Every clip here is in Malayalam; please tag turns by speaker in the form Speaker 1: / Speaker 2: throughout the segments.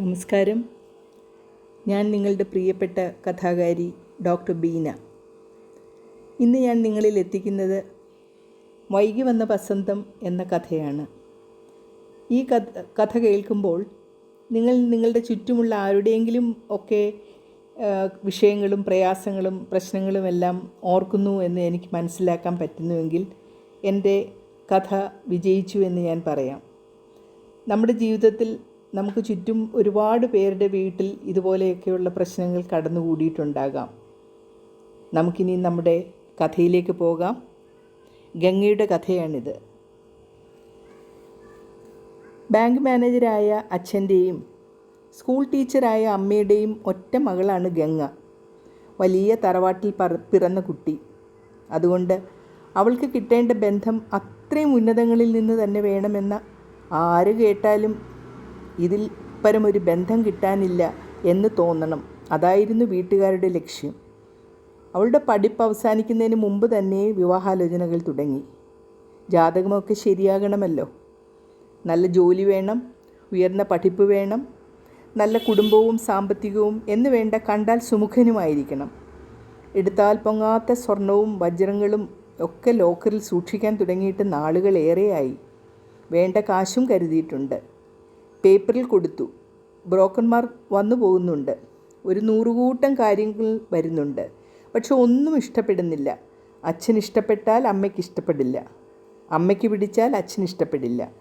Speaker 1: നമസ്കാരം. ഞാൻ നിങ്ങളുടെ പ്രിയപ്പെട്ട കഥാകാരി ഡോക്ടർ ബീന. ഇന്ന് ഞാൻ നിങ്ങളിൽ എത്തിക്കുന്നത് വൈകി വന്ന വസന്തം എന്ന കഥയാണ്. ഈ കഥ കഥ കേൾക്കുമ്പോൾ നിങ്ങൾ നിങ്ങളുടെ ചുറ്റുമുള്ള ആരുടെയെങ്കിലും ഒക്കെ വിഷയങ്ങളും പ്രയാസങ്ങളും പ്രശ്നങ്ങളും എല്ലാം ഓർക്കുന്നു എന്ന് എനിക്ക് മനസ്സിലാക്കാൻ പറ്റുന്നുവെങ്കിൽ എന്റെ കഥ വിജയിച്ചു എന്ന് ഞാൻ പറയാം. നമ്മുടെ ജീവിതത്തിൽ നമുക്ക് ചുറ്റും ഒരുപാട് പേരുടെ വീട്ടിൽ ഇതുപോലെയൊക്കെയുള്ള പ്രശ്നങ്ങൾ കടന്നുകൂടിയിട്ടുണ്ടാകാം. നമുക്കിനി നമ്മുടെ കഥയിലേക്ക് പോകാം. ഗംഗയുടെ കഥയാണിത്. ബാങ്ക് മാനേജരായ അച്ഛന്റെയും സ്കൂൾ ടീച്ചറായ അമ്മയുടെയും ഒറ്റ മകളാണ് ഗംഗ. വലിയ തറവാട്ടിൽ പറ പിറന്ന കുട്ടി. അതുകൊണ്ട് അവൾക്ക് കിട്ടേണ്ട ബന്ധം അത്രയും ഉന്നതങ്ങളിൽ നിന്ന് തന്നെ വേണമെന്ന ആര് കേട്ടാലും ഇതിൽ പരമൊരു ബന്ധം കിട്ടാനില്ല എന്ന് തോന്നണം. അതായിരുന്നു വീട്ടുകാരുടെ ലക്ഷ്യം. അവളുടെ പഠിപ്പ് അവസാനിക്കുന്നതിന് മുമ്പ് തന്നെ വിവാഹാലോചനകൾ തുടങ്ങി. ജാതകമൊക്കെ ശരിയാകണമല്ലോ. നല്ല ജോലി വേണം ഉയർന്ന പഠിപ്പ് വേണം നല്ല കുടുംബവും സാമ്പത്തികവും എന്ന് വേണ്ട കണ്ടാൽ സുമുഖനുമായിരിക്കണം. എടുത്താൽ പൊങ്ങാത്ത സ്വർണവും വജ്രങ്ങളും ഒക്കെ ലോക്കറിൽ സൂക്ഷിക്കാൻ തുടങ്ങിയിട്ട് നാളുകളേറെയായി. വേണ്ട കാശും കരുതിയിട്ടുണ്ട്. പേപ്പറിൽ കൊടുത്തു. ബ്രോക്കർമാർ വന്നു പോകുന്നുണ്ട്. ഒരു നൂറുകൂട്ടം കാര്യങ്ങൾ വരുന്നുണ്ട്. പക്ഷെ ഒന്നും ഇഷ്ടപ്പെടുന്നില്ല. അച്ഛൻ ഇഷ്ടപ്പെട്ടാൽ അമ്മയ്ക്ക് ഇഷ്ടപ്പെടില്ല. അമ്മയ്ക്ക് പിടിച്ചാൽ അച്ഛൻ ഇഷ്ടപ്പെടില്ല.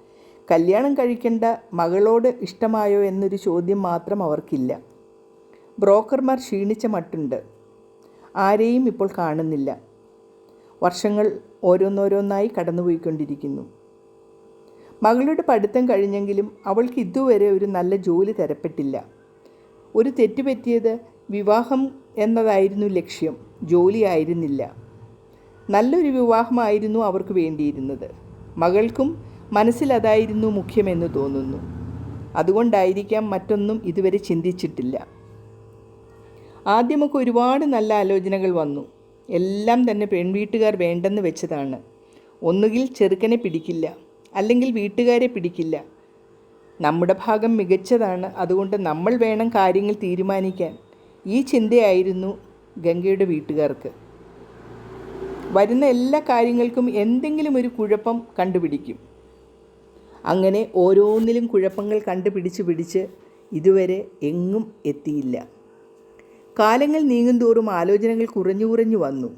Speaker 1: കല്യാണം കഴിക്കേണ്ട മകളോട് ഇഷ്ടമായോ എന്നൊരു ചോദ്യം മാത്രം അവർക്കില്ല. ബ്രോക്കർമാർ ക്ഷീണിച്ച മട്ടുണ്ട്. ആരെയും ഇപ്പോൾ കാണുന്നില്ല. വർഷങ്ങൾ ഓരോന്നോരോന്നായി കടന്നുപോയിക്കൊണ്ടിരിക്കുന്നു. മകളുടെ പഠിത്തം കഴിഞ്ഞെങ്കിലും അവൾക്ക് ഇതുവരെ ഒരു നല്ല ജോലി തരപ്പെട്ടില്ല. ഒരു തെറ്റ് പറ്റിയത് വിവാഹം എന്നതായിരുന്നു ലക്ഷ്യം. ജോലി ആയിരുന്നില്ല. നല്ലൊരു വിവാഹമായിരുന്നു അവർക്ക് വേണ്ടിയിരുന്നത്. മകൾക്കും മനസ്സിലതായിരുന്നു മുഖ്യമെന്ന് തോന്നുന്നു. അതുകൊണ്ടായിരിക്കാം മറ്റൊന്നും ഇതുവരെ ചിന്തിച്ചിട്ടില്ല. ആദ്യമൊക്കെ ഒരുപാട് നല്ല ആലോചനകൾ വന്നു. എല്ലാം തന്നെ പെൺവീട്ടുകാർ വേണ്ടെന്ന് വെച്ചതാണ്. ഒന്നുകിൽ ചെറുക്കനെ പിടിക്കില്ല. അല്ലെങ്കിൽ വീട്ടുകാരെ പിടിക്കില്ല. നമ്മുടെ ഭാഗം മികച്ചതാണ്. അതുകൊണ്ട് നമ്മൾ വേണം കാര്യങ്ങൾ തീരുമാനിക്കാൻ. ഈ ചിന്തയായിരുന്നു ഗംഗയുടെ വീട്ടുകാർക്ക്. വരുന്ന എല്ലാ കാര്യങ്ങൾക്കും എന്തെങ്കിലും ഒരു കുഴപ്പം കണ്ടുപിടിക്കും. അങ്ങനെ ഓരോന്നിലും കുഴപ്പങ്ങൾ കണ്ടുപിടിച്ച് പിടിച്ച് ഇതുവരെ എങ്ങും എത്തിയില്ല. കാലങ്ങൾ നീങ്ങുന്തോറും ആലോചനകൾ കുറഞ്ഞു കുറഞ്ഞു വന്നു.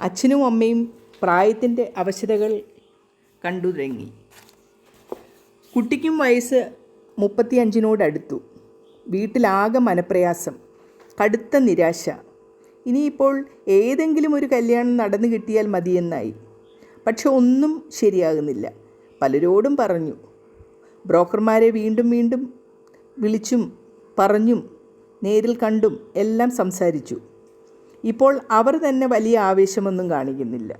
Speaker 1: അച്ഛനും അമ്മയും പ്രായത്തിന്റെ അവശതകൾ കണ്ടു തുടങ്ങി കുട്ടിക്കും വയസ്സ് മുപ്പത്തിയഞ്ചിനോടടുത്തു. വീട്ടിലാകെ മനപ്രയാസം കടുത്ത നിരാശ. ഇനിയിപ്പോൾ ഏതെങ്കിലും ഒരു കല്യാണം നടന്നു കിട്ടിയാൽ മതിയെന്നായി. പക്ഷെ ഒന്നും ശരിയാകുന്നില്ല. പലരോടും പറഞ്ഞു. ബ്രോക്കർമാരെ വീണ്ടും വീണ്ടും വിളിച്ചും പറഞ്ഞും നേരിൽ കണ്ടും എല്ലാം സംസാരിച്ചു. ഇപ്പോൾ അവർ തന്നെ വലിയ ആവേശമൊന്നും കാണിക്കുന്നില്ല.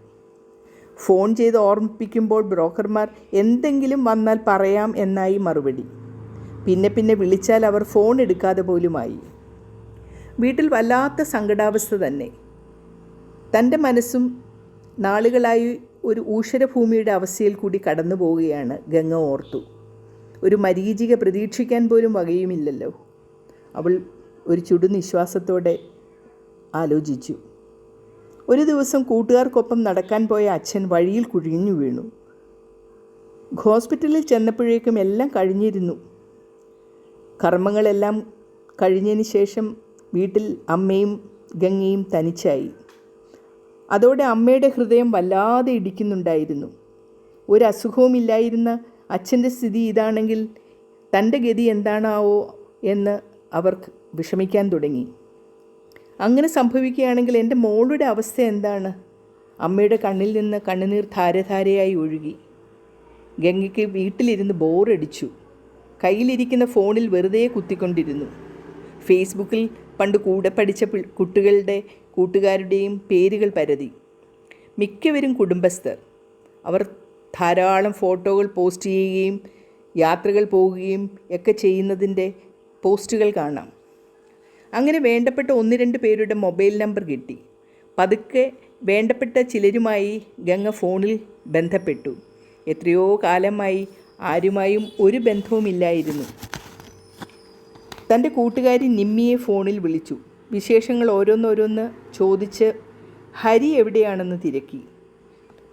Speaker 1: ഫോൺ ചെയ്ത് ഓർമ്മിപ്പിക്കുമ്പോൾ ബ്രോക്കർമാർ എന്തെങ്കിലും വന്നാൽ പറയാം എന്നായി മറുപടി. പിന്നെ പിന്നെ വിളിച്ചാൽ അവർ ഫോൺ എടുക്കാതെ പോലുമായി. വീട്ടിൽ വല്ലാത്ത സങ്കടാവസ്ഥ തന്നെ. തന്റെ മനസ്സും നാളുകളായി ഒരു ഊഷരഭൂമിയുടെ അവസ്ഥയിൽ കൂടി കടന്നു പോവുകയാണ് ഗംഗ ഓർത്തു. ഒരു മരീചിക പ്രതീക്ഷിക്കാൻ പോലും വകയുമില്ലല്ലോ. അവൾ ഒരു ചുടുനിശ്വാസത്തോടെ ആലോചിച്ചു. ഒരു ദിവസം കൂട്ടുകാർക്കൊപ്പം നടക്കാൻ പോയ അച്ഛൻ വഴിയിൽ കുഴിഞ്ഞു വീണു. ഹോസ്പിറ്റലിൽ ചെന്നപ്പോഴേക്കും എല്ലാം കഴിഞ്ഞിരുന്നു. കർമ്മങ്ങളെല്ലാം കഴിഞ്ഞതിന് ശേഷം വീട്ടിൽ അമ്മയും ഗംഗയും തനിച്ചായി. അതോടെ അമ്മയുടെ ഹൃദയം വല്ലാതെ ഇടിക്കുന്നുണ്ടായിരുന്നു. ഒരു അസുഖവുമില്ലായിരുന്ന അച്ഛന്റെ സ്ഥിതി ഇതാണെങ്കിൽ തന്റെ ഗതി എന്താണാവോ എന്ന് അവർക്ക് വിഷമിക്കാൻ തുടങ്ങി. അങ്ങനെ സംഭവിക്കുകയാണെങ്കിൽ എന്റെ മോളുടെ അവസ്ഥ എന്താണ്? അമ്മയുടെ കണ്ണിൽ നിന്ന് കണ്ണുനീർ ധാരധാരയായി ഒഴുകി. ഗംഗയ്ക്ക് വീട്ടിലിരുന്ന് ബോറടിച്ചു. കയ്യിലിരിക്കുന്ന ഫോണിൽ വെറുതെ കുത്തിക്കൊണ്ടിരുന്നു. ഫേസ്ബുക്കിൽ പണ്ട് കൂടെ പഠിച്ച കുട്ടികളുടെ കൂട്ടുകാരുടെയും പേരുകൾ പരതി. മിക്കവരും കുടുംബസ്ഥർ. അവർ ധാരാളം ഫോട്ടോകൾ പോസ്റ്റ് ചെയ്യുകയും യാത്രകൾ പോവുകയും ഒക്കെ ചെയ്യുന്നതിന്റെ പോസ്റ്റുകൾ കാണാം. അങ്ങനെ വേണ്ടപ്പെട്ട ഒന്ന് രണ്ട് പേരുടെ മൊബൈൽ നമ്പർ കിട്ടി. പതുക്കെ വേണ്ടപ്പെട്ട ചിലരുമായി ഗംഗ ഫോണിൽ ബന്ധപ്പെട്ടു. എത്രയോ കാലമായി ആരുമായും ഒരു ബന്ധവുമില്ലായിരുന്നു. തന്റെ കൂട്ടുകാരി നിമ്മിയെ ഫോണിൽ വിളിച്ചു. വിശേഷങ്ങൾ ഓരോന്നോരോന്ന് ചോദിച്ച് ഹരി എവിടെയാണെന്ന് തിരക്കി.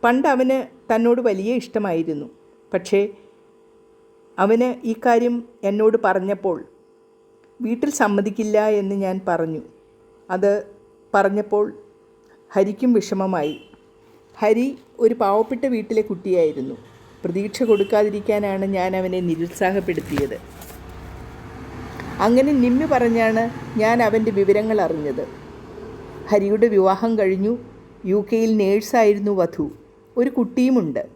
Speaker 1: പണ്ട് അവന് തന്നോട് വലിയ ഇഷ്ടമായിരുന്നു. പക്ഷേ അവന് ഈ കാര്യം എന്നോട് പറഞ്ഞപ്പോൾ വീട്ടിൽ സമ്മതിക്കില്ല എന്ന് ഞാൻ പറഞ്ഞു. അത് പറഞ്ഞപ്പോൾ ഹരിക്കും വിഷമമായി. ഹരി ഒരു പാവപ്പെട്ട വീട്ടിലെ കുട്ടിയായിരുന്നു. പ്രതീക്ഷ കൊടുക്കാതിരിക്കാനാണ് ഞാൻ അവനെ നിരുത്സാഹപ്പെടുത്തിയത്. അങ്ങനെ നിമ്മി പറഞ്ഞാണ് ഞാൻ അവന്റെ വിവരങ്ങൾ അറിഞ്ഞത്. ഹരിയുടെ വിവാഹം കഴിഞ്ഞു. യു കെയിൽ നേഴ്സായിരുന്നു വധു. ഒരു കുട്ടിയുമുണ്ട്.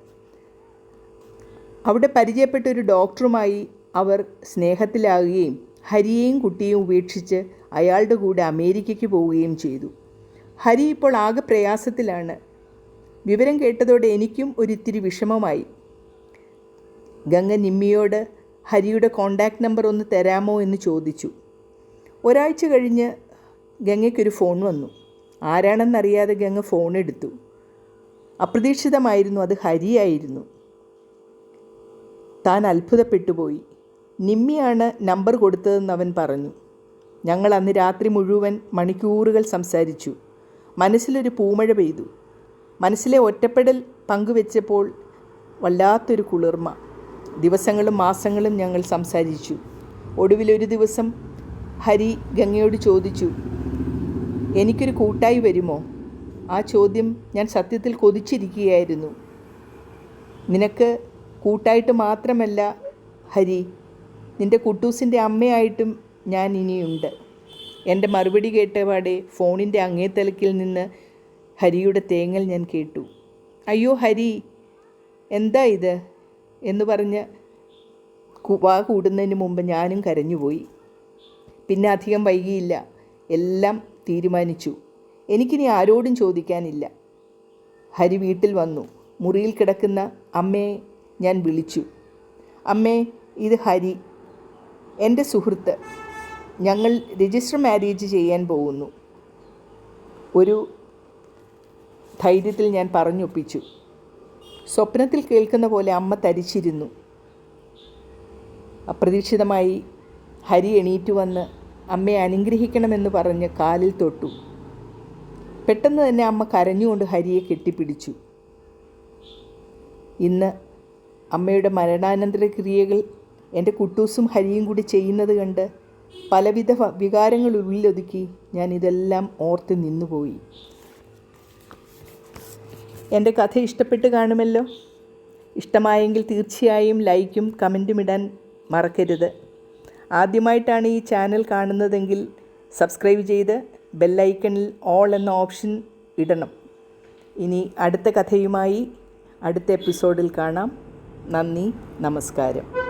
Speaker 1: അവിടെ പരിചയപ്പെട്ട ഒരു ഡോക്ടറുമായി അവർ സ്നേഹത്തിലാകുകയും ഹരിയെയും കുട്ടിയെയും ഉപേക്ഷിച്ച് അയാളുടെ കൂടെ അമേരിക്കയ്ക്ക് പോവുകയും ചെയ്തു. ഹരി ഇപ്പോൾ ആകെ പ്രയാസത്തിലാണ്. വിവരം കേട്ടതോടെ എനിക്കും ഒരിത്തിരി വിഷമമായി. ഗംഗ നിമ്മിയോട് ഹരിയുടെ കോണ്ടാക്ട് നമ്പർ ഒന്ന് തരാമോ എന്ന് ചോദിച്ചു. ഒരാഴ്ച കഴിഞ്ഞ് ഗംഗയ്ക്കൊരു ഫോൺ വന്നു. ആരാണെന്നറിയാതെ ഗംഗ ഫോൺ എടുത്തു. അപ്രതീക്ഷിതമായിരുന്നു അത് ഹരിയായിരുന്നു. താൻ അത്ഭുതപ്പെട്ടുപോയി നിമ്മിയാണ് നമ്പർ കൊടുത്തതെന്ന് അവൻ പറഞ്ഞു. ഞങ്ങൾ അന്ന് രാത്രി മുഴുവൻ മണിക്കൂറുകൾ സംസാരിച്ചു. മനസ്സിലൊരു പൂമഴ പെയ്തു. മനസ്സിലെ ഒറ്റപ്പെടൽ പങ്കുവെച്ചപ്പോൾ വല്ലാത്തൊരു കുളിർമ. ദിവസങ്ങളും മാസങ്ങളും ഞങ്ങൾ സംസാരിച്ചു. ഒടുവിലൊരു ദിവസം ഹരി ഗംഗയോട് ചോദിച്ചു എനിക്കൊരു കൂട്ടായി വരുമോ? ആ ചോദ്യം ഞാൻ സത്യത്തിൽ കൊതിച്ചിരിക്കുകയായിരുന്നു. നിനക്ക് കൂട്ടായിട്ട് മാത്രമല്ല ഹരി നിന്റെ കുട്ടൂസിന്റെ അമ്മയായിട്ടും ഞാൻ ഇനിയുണ്ട്. എന്റെ മറുപടി കേട്ടപാടെ ഫോണിന്റെ അങ്ങേത്തലക്കിൽ നിന്ന് ഹരിയുടെ തേങ്ങൽ ഞാൻ കേട്ടു. അയ്യോ ഹരി എന്താ ഇത്? എന്ന് പറഞ്ഞ് വാ കൂടുന്നതിന് മുമ്പ് ഞാനും കരഞ്ഞുപോയി. പിന്നെ അധികം വൈകിയില്ല. എല്ലാം തീരുമാനിച്ചു. എനിക്കിനി ആരോടും ചോദിക്കാനില്ല. ഹരി വീട്ടിൽ വന്നു. മുറിയിൽ കിടക്കുന്ന അമ്മയെ ഞാൻ വിളിച്ചു. അമ്മേ ഇത് ഹരി. എന്റെ സുഹൃത്ത് ഞങ്ങൾ രജിസ്റ്റർ മാരേജ് ചെയ്യാൻ പോകുന്നു. ഒരു ധൈര്യത്തിൽ ഞാൻ പറഞ്ഞൊപ്പിച്ചു. സ്വപ്നത്തിൽ കേൾക്കുന്ന പോലെ അമ്മ തരിച്ചിരുന്നു. അപ്രതീക്ഷിതമായി ഹരി എണീറ്റ് വന്ന് അമ്മയെ അനുഗ്രഹിക്കണമെന്ന് പറഞ്ഞ് കാലിൽ തൊട്ടു. പെട്ടെന്ന് തന്നെ അമ്മ കരഞ്ഞുകൊണ്ട് ഹരിയെ കെട്ടിപ്പിടിച്ചു. ഇന്ന് അമ്മയുടെ മരണാനന്തര ക്രിയകൾ എന്റെ കുട്ടൂസും ഹരിയും കൂടി ചെയ്യുന്നത് കണ്ട് പലവിധ വികാരങ്ങൾ ഉള്ളിലൊതുക്കി ഞാൻ ഇതെല്ലാം ഓർത്ത് നിന്നുപോയി. എന്റെ കഥ ഇഷ്ടപ്പെട്ട് കാണുമല്ലോ? ഇഷ്ടമായെങ്കിൽ തീർച്ചയായും ലൈക്കും കമന്റും ഇടാൻ മറക്കരുത്. ആദ്യമായിട്ടാണ് ഈ ചാനൽ കാണുന്നതെങ്കിൽ സബ്സ്ക്രൈബ് ചെയ്ത് ബെല്ലൈക്കണിൽ ഓൾ എന്ന ഓപ്ഷൻ ഇടണം. ഇനി അടുത്ത കഥയുമായി അടുത്ത എപ്പിസോഡിൽ കാണാം. നന്ദി നമസ്കാരം.